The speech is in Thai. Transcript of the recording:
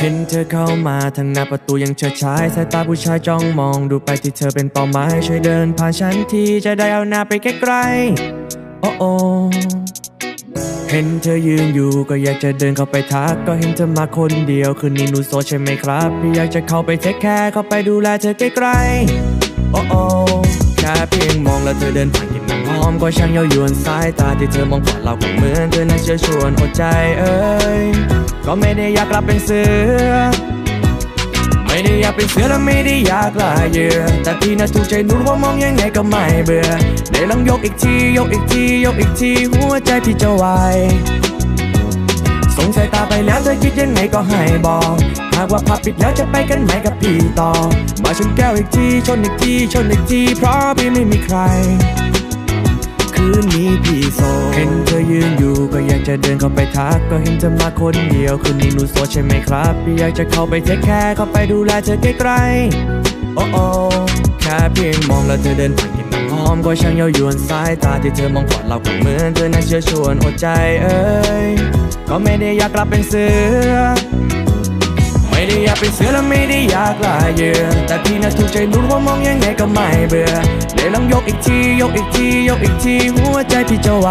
เห็นเธอเข้ามาทางหน้าประตูยังเฉิดฉายสายตาผู้ชายจ้องมองดูไปที่เธอเป็นเป้าหมายช่วยเดินผ่านฉันทีจะได้เอาหน้าไปใกล้ๆโอ้โอเห็นเธอยืนอยู่ก็อยากจะเดินเข้าไปทัก ก็เห็นเธอมาคนเดียวคืนนี้หนูโสดใช่ไหมครับพี่อยากจะเข้าไปเทคแคร์เข้าไปดูแลเธอใกล้ๆโอ้โอแค่เพียงมองแล้วเธอเดินผ่านกลินน้ำ หอมก็ช่างเย้ายวนสายตาที่เธอมองผ่านเราก็เหมือนเธอน่าเชื่อชวนอดใจเอ้ยก็ไม่ได้อยากกลับเป็นเสือ ไม่ได้อยากเป็นเสือและไม่ได้อยากลายเยื่อแต่พี่น่ะถูกใจนูว่ามองยังไงก็ไม่เบื่อได้ลองยกอีกทียกอีกทียกอีกทีหัวใจพี่จะไหวสงสัยตาไปแล้วเธอคิดยังไงก็ให้บอกหากว่าพับปิดแล้วจะไปกันไหมกับพี่ต่อ มาชนแก้วอีกทีชนอีกทีชนอีกทีเพราะพี่ไม่มีใคร โสดเห็นเธอยืนอยู่ก็อยากจะเดินเข้าไปทัก ก็เห็นเธอมาคนเดียวคืนนี้หนูโสดใช่ไหมครับอยากจะเข้าไปเทคแคร์เข้าไปดูแลเธอใกล้ๆโอ้โอ้แค่เพียงมองแล้วเธอเดินผ่านกินน้ำหอมก็ช่างเย้ายวนสายตาที่เธอมองผ่านเราก็เหมือนเธอน่าเชื่อชวนอดใจเอ้ยก็ไม่ได้อยากกลับเป็นเสือ อยากเป็นเสือและไม่ได้อยากลายเหยื่อแต่พี่น่ะถูกใจหนูว่ามองยังไงก็ไม่เบื่อเด้ลองยกอีกทียกอีกทียกอีกทีหัวใจพี่จะไหว